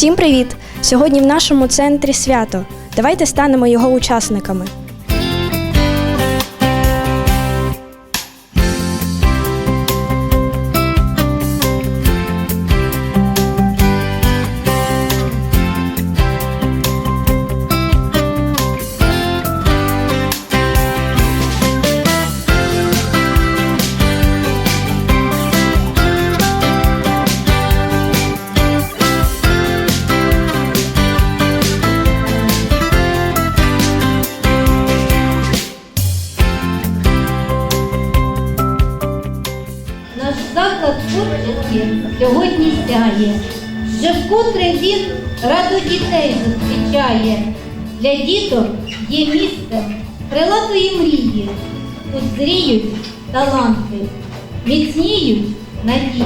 Всім привіт! Сьогодні в нашому центрі свято. Давайте станемо його учасниками. Вже вкотре він раду дітей зустрічає. Для діток є місце крилатої мрії. Тут зріють таланти, міцніють надії.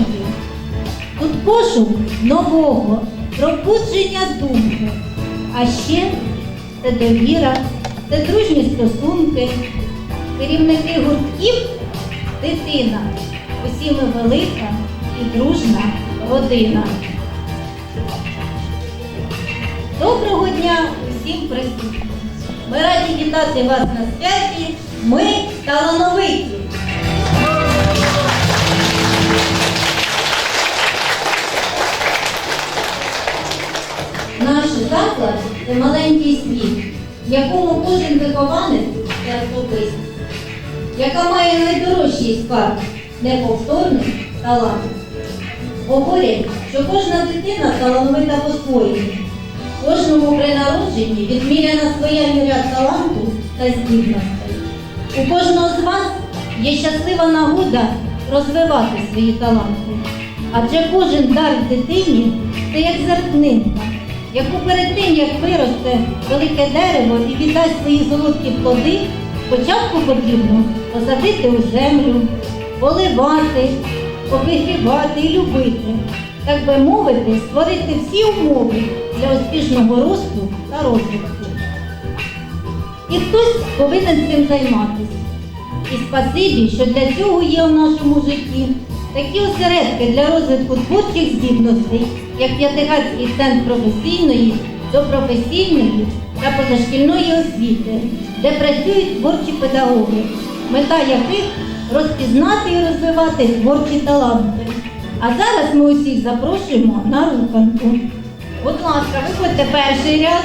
Тут пошук нового, пробудження думки. А ще це довіра, це дружні стосунки, керівники гуртків дитина. Усі ми велика і дружна родина. Доброго дня усім присутнім. Ми раді вітати вас на святі. Ми талановиті. Наш заклад це маленький світ, в якому кожен вихованець це особистість яка має найдорожчий скарб неповторний талант. Говорять, що кожна дитина талановита по-своєму. Кожному при народженні відміряна своя міря таланту та здібностей. У кожного з вас є щаслива нагода розвивати свої таланти. Адже кожен дар дитині це як зернинка, яку перед тим, як виросте велике дерево і віддасть свої солодкі плоди, спочатку потрібно посадити у землю, поливати, обігрівати і любити, так би мовити, створити всі умови для успішного росту та розвитку. І хтось повинен цим займатися. І спасибі, що для цього є у нашому житті такі осередки для розвитку творчих здібностей, як П'ятиградський центр професійної, допрофесійної та позашкільної освіти, де працюють творчі педагоги, мета яких розпізнати і розвивати творчі таланти. А зараз ми усіх запрошуємо на руханку. Будь ласка, виходьте перший ряд.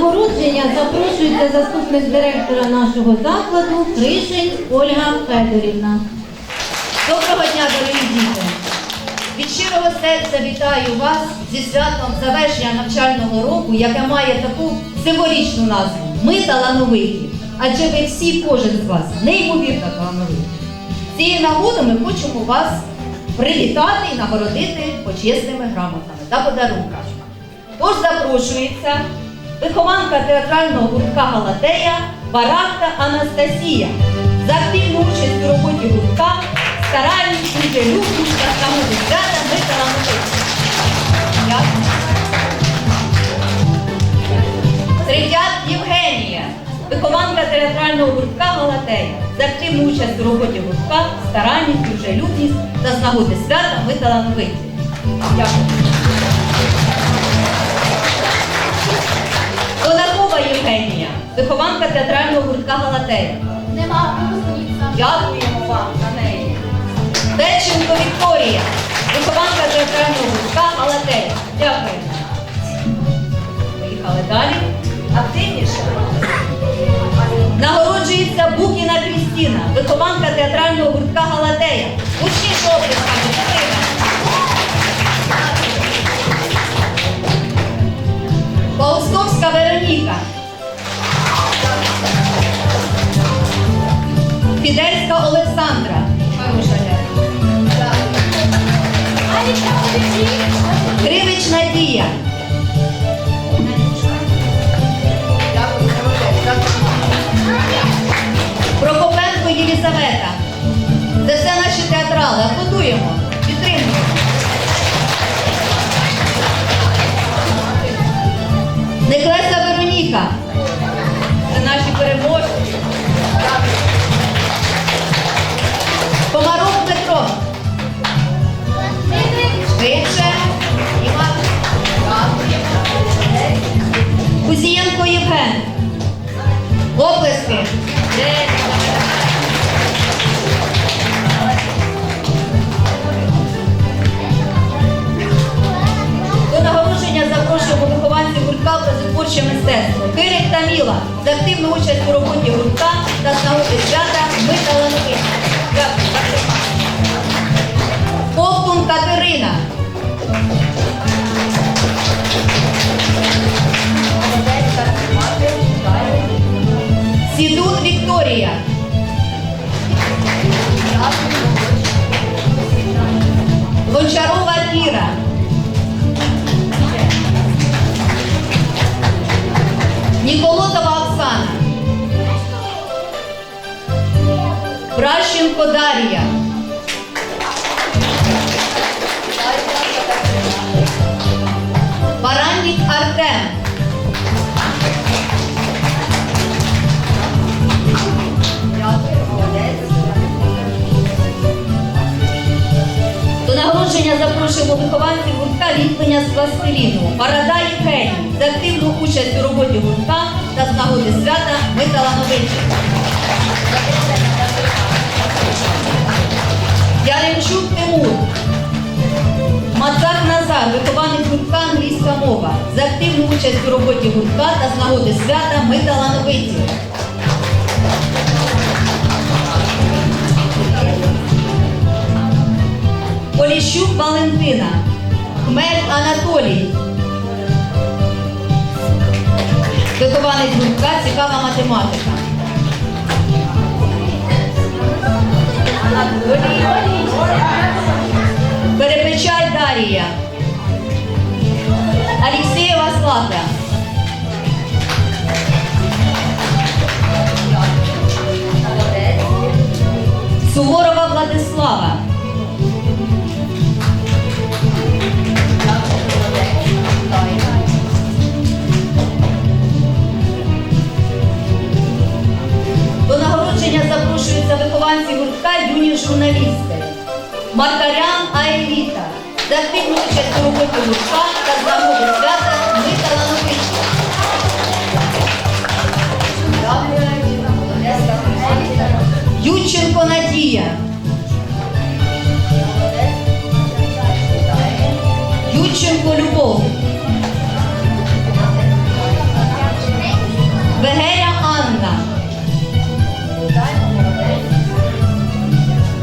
Нагородження запрошується заступник директора нашого закладу Кришень Ольга Федорівна. Доброго дня, дорогі діти! Від щирого серця вітаю вас зі святом завершення навчального року, яке має таку символічну назву Ми талановиті. Адже ви всі, кожен з вас, неймовірно талановиті. Цією нагодою ми хочемо вас привітати і нагородити почесними грамотами та подарунками. Тож запрошується вихованка театрального гуртка Галатея Барахта Анастасія за активну участь у роботі гуртка, старанність, дружелюбність та самовіддата ми талановиті. Дякую. Третят Євгенія, вихованка театрального гуртка Галатея за активну участь у роботі гуртка, старанність, дружелюбність та з свята ми талановиті. Дякую. Євгенія, вихованка театрального гуртка Галатея. Нема. Дякуємо вам за неї. Деченко Вікторія, вихованка театрального гуртка Галатея. Дякуємо. Поїхали далі. Активніше. Нагороджується Букіна Крістіна, вихованка театрального гуртка Галатея. Єлізавета. Це все наші театрали. Аплодуємо. Підтримуємо. Неклеса Вероніка. Це наші переможці. Комаров Петро. Швидше. Кузієнко Євген. Оплески. Вихованців гуртка образотворче мистецтво. Кирик та Міла за активну участь у роботі гуртка та нагоди свята ми. Дякую. Ковтун Катерина. Сідун Вікторія. Гончарова Кіра. Ніколотова Оксана. Пращенко Дар'я. Баранник Артем. До нагородження запрошуємо вихованців гуртка ліплення з пластиліну. Парада Євгеній за активну участь у роботі гуртка та з нагоди свята ми талановиті. Яремчук Тимур. Мацак Назар, вихованець гуртка англійська мова. За активну участь у роботі гуртка та з нагоди свята ми талановиті. Поліщук Валентина, Хмель Анатолій. Вихованець гуртка цікава математика. Перепечай Дарія. Алексеєва Славка. Суворова Владислава. До нагородження запрошуються вихованці гуртка юні журналісти. Маркарян Аеліта. За активну участь у роботі гуртка та з свята ми талановиті. Юченко Надія. Юченко Любов. Вегеря Анна.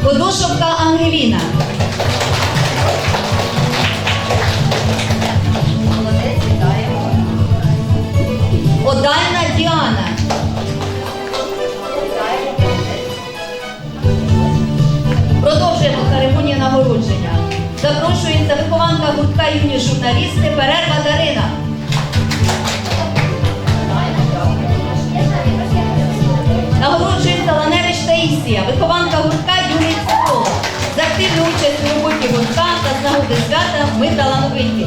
Подошовка Ангеліна. Одальна Діана. Продовжуємо церемонію нагородження. Запрошується вихованка гуртка юні журналісти Перерва Дарина. Таїсія, вихованка гуртка юний психолог. За активну участь у роботі гуртка та з нагоди свята ми талановиті.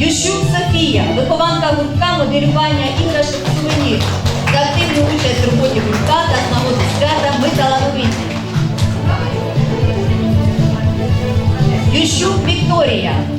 Ющук Софія, вихованка гуртка моделювання іграшок сувенір. За активну участь у роботі гуртка та з нагоди свята ми талановиті. Ющук Вікторія.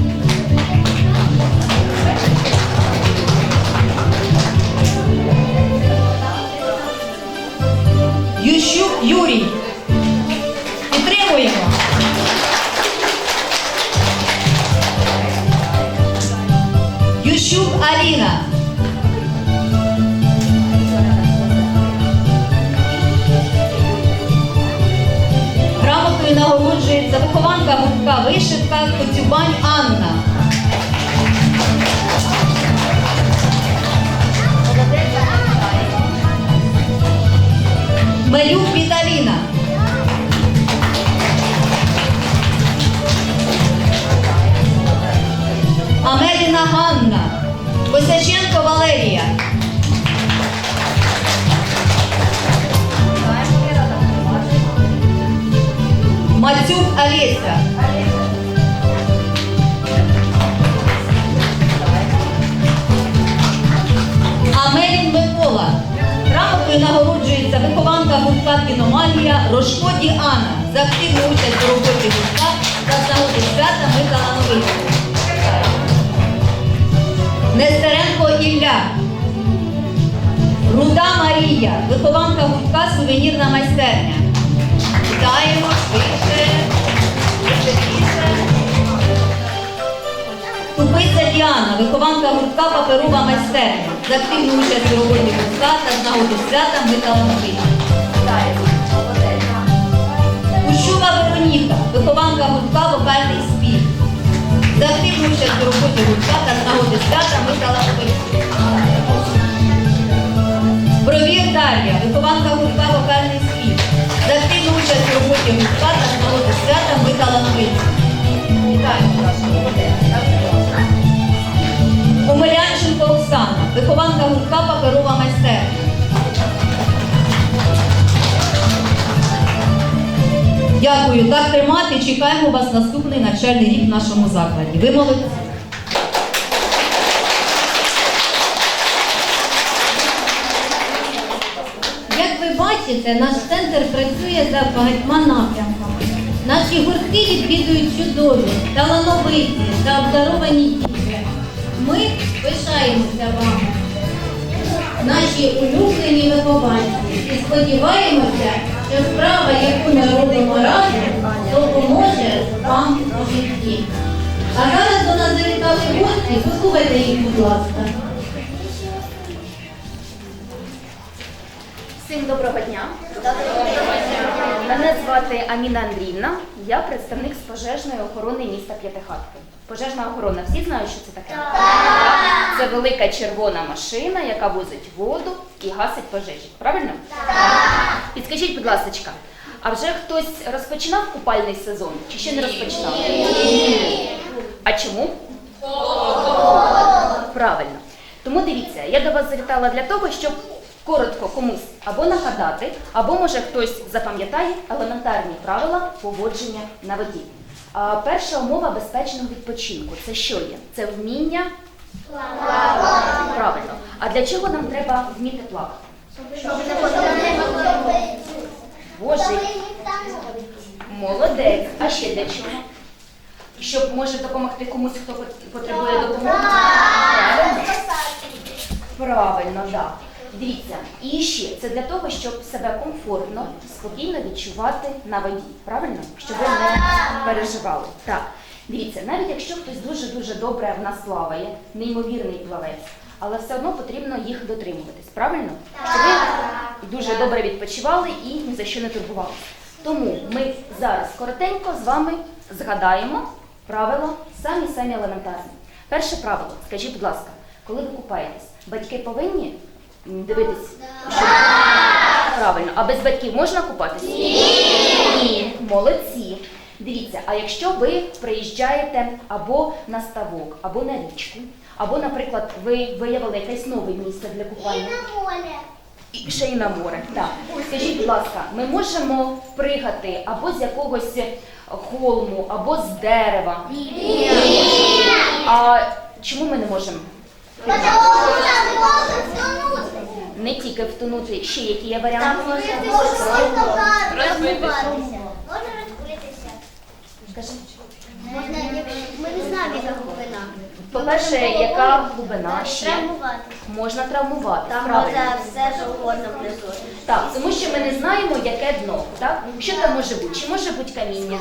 Ганна. Косяченко Валерія. Мацюк Олеся. Амелін Микола. Грамотою нагороджується вихованка гуртка кіномагія Рожко Діана за активну участь у роботі гуртка та нагоди свята ми талановиті. Нестеренко Ілля. Руда Марія, вихованка гуртка сувенірна майстерня. Вітаємо швидше, веселіше. Тупиця Діана, вихованка гуртка паперова майстерня. За активну участь у роботі гуртка та з нагоди свята ми талановиті. Кущука Вероніка, вихованка гуртка вокальний. За активну участь у роботі гуртка з нагоди свята талановиті. Провір Дар'я, вихованка гуртка вокальний світ». За активну участь у роботі гуртка з нагоди свята ми талановиті. Вітаємо вас, Дякую, так тримати. Чекаємо вас наступний навчальний рік в нашому закладі. Ви молодці. Як ви бачите, наш центр працює за багатьма напрямками. Наші гуртки відвідують чудові, талановиті та обдаровані діти. Ми пишаємося вами, наші улюблені вихованці, і сподіваємося, що справа, яку ми гості, послухайте їх, будь ласка. Всім доброго дня. Мене звати Аміна Андріївна. Я представник з пожежної охорони міста П'ятихатки. Пожежна охорона, всі знають, що це таке? Так. Це велика червона машина, яка возить воду і гасить пожежі. Правильно? Так. Підскажіть, будь ласка, а вже хтось розпочинав купальний сезон чи ще не розпочинав? Ні. А чому? Правильно. Тому дивіться, я до вас завітала для того, щоб коротко комусь або нагадати, або може хтось запам'ятає елементарні правила поводження на воді. А, перша умова безпечного відпочинку це що є? Це вміння правильно. А для чого нам треба вміти плавати? Боже, молодець. А ще для чого? Щоб може допомогти комусь, хто потребує допомоги? Правильно? Правильно, так. Дивіться, і ще це для того, щоб себе комфортно, спокійно відчувати на воді. Правильно? Щоб ви не переживали. Так. Дивіться, навіть якщо хтось дуже-дуже добре в нас плаває, неймовірний плавець, але все одно потрібно їх дотримуватись. Правильно? Щоб ви дуже добре відпочивали і ні за що не турбувалися. Тому ми зараз коротенько з вами згадаємо правила самі-самі елементарні. Перше правило, скажіть, будь ласка, коли ви купаєтесь, батьки повинні дивитись, що правильно, а без батьків можна купатись? Ні. Ні, молодці. Дивіться, а якщо ви приїжджаєте або на ставок, або на річку, або, наприклад, ви виявили якесь нове місце для купання. І ще й на море. Так. Скажіть, будь ласка, ми можемо пригати або з якогось холму, або з дерева? Ні. А чому ми не можемо? Не тільки втонути, ще які є варіанти? Скажи. Можна, ми не знаємо. По-перше, яка глибина ще? Можна травмувати. Там правильно. може все що внизу. Так, тому що ми не знаємо, яке дно. Так? Що там може бути? Чи може бути каміння,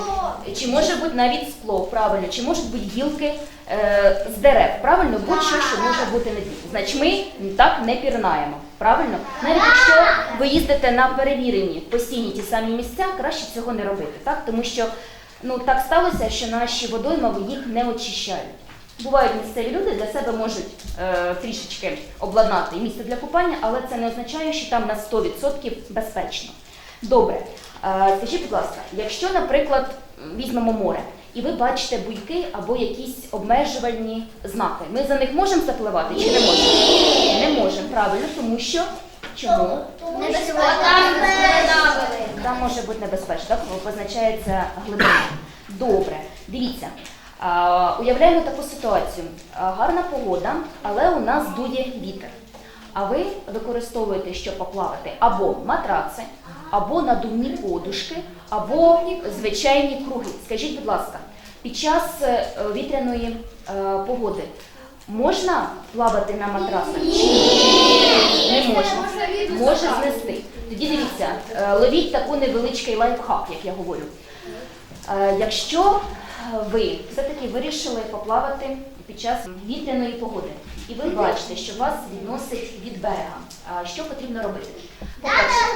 чи може бути навіть скло, правильно, чи можуть бути гілки е, з дерев, правильно, будь-що, що може бути на дні. Значить, ми так не пірнаємо. Правильно? Навіть якщо ви їздите на перевірені постійні ті самі місця, краще цього не робити, так? Тому що ну, так сталося, що наші водойми їх не очищають. Бувають місцеві люди для себе можуть е, трішечки обладнати місце для купання, але це не означає, що там на 100% безпечно. Добре, е, скажіть, будь ласка, якщо, наприклад, візьмемо море, і ви бачите буйки або якісь обмежувальні знаки, ми за них можемо запливати чи не можемо? Не можемо, правильно, тому що чому? Там може бути небезпечно, так? Бо позначається глибина. Добре, дивіться. Уявляємо таку ситуацію. Гарна погода, але у нас дує вітер. А ви використовуєте, щоб поплавати або матраци, або надувні подушки, або звичайні круги. Скажіть, будь ласка, під час е, вітряної е, погоди можна плавати на матрасах? Ні? Не можна. Може знести. Тоді дивіться, е, ловіть таку невеличкий лайфхак, як я говорю. Якщо ви все-таки вирішили поплавати під час вітряної погоди, і ви бачите, що вас відносить від берега, а що потрібно робити? По-перше,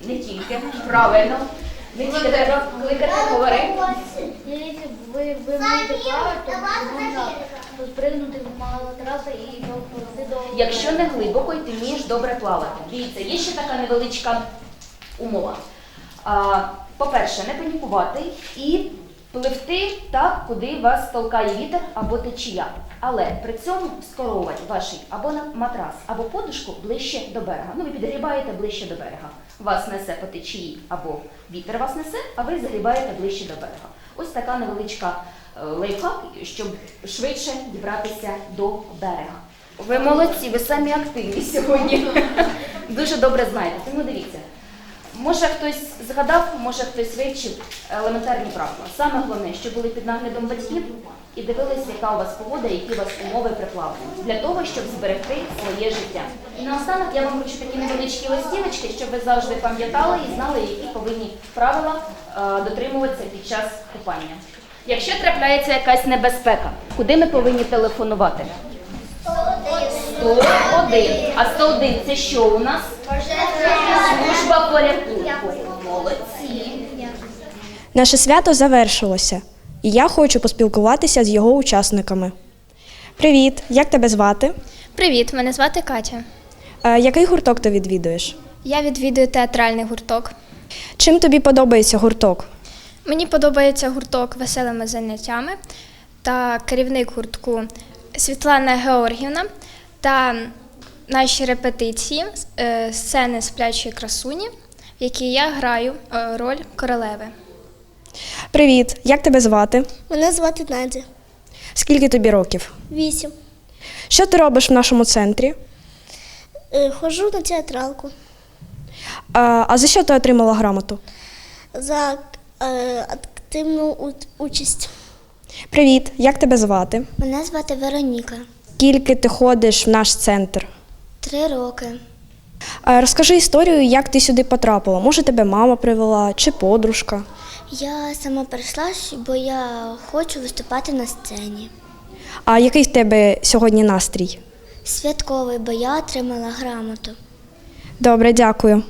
не тільки правильно, не тільки треба кликати можна спригнути в матраса і доплити до... Якщо не глибоко і ти вмієш добре плавати. Дивіться, є ще така невеличка умова. По-перше, не панікувати і пливти так, куди вас толкає вітер або течія. Але при цьому скоровувати ваш або на матрас, або подушку ближче до берега. Ну, ви підгрібаєте ближче до берега. Вас несе по течії або вітер вас несе, а ви загрібаєте ближче до берега. Ось така невеличка е, лайфхак, щоб швидше дібратися до берега. Ви молодці, ви самі активні сьогодні. Дуже добре знаєте. Тому дивіться. Може хтось згадав, може хтось вивчив елементарні правила. Саме головне, щоб були під наглядом батьків і дивилися, яка у вас погода, які у вас умови при плаванні, для того, щоб зберегти своє життя. І наостанок я вам вручу такі невеличкі листівочки, щоб ви завжди пам'ятали і знали, які повинні правила е, дотримуватися під час купання. Якщо трапляється якась небезпека, куди ми повинні телефонувати? 101. А 101 це що у нас? Служба порятунку. Молодці. Наше свято завершилося, і я хочу поспілкуватися з його учасниками. Привіт, як тебе звати? Привіт, мене звати Катя. Е, який гурток ти відвідуєш? Я відвідую театральний гурток. Чим тобі подобається гурток? Мені подобається гурток веселими заняттями та керівник гуртку Світлана Георгівна та наші репетиції е, сцени сплячої красуні, в якій я граю е, роль королеви. Привіт, як тебе звати? Мене звати Надя. Скільки тобі років? Вісім. Що ти робиш в нашому центрі? Е, Ходжу на театралку А, а за що ти отримала грамоту? за е, активну участь. Привіт, як тебе звати? Мене звати Вероніка. Скільки ти ходиш в наш центр? Три роки. Розкажи історію, як ти сюди потрапила. Може, тебе мама привела чи подружка? Я сама прийшла, бо я хочу виступати на сцені. А який в тебе сьогодні настрій? Святковий, бо я отримала грамоту. Добре, дякую.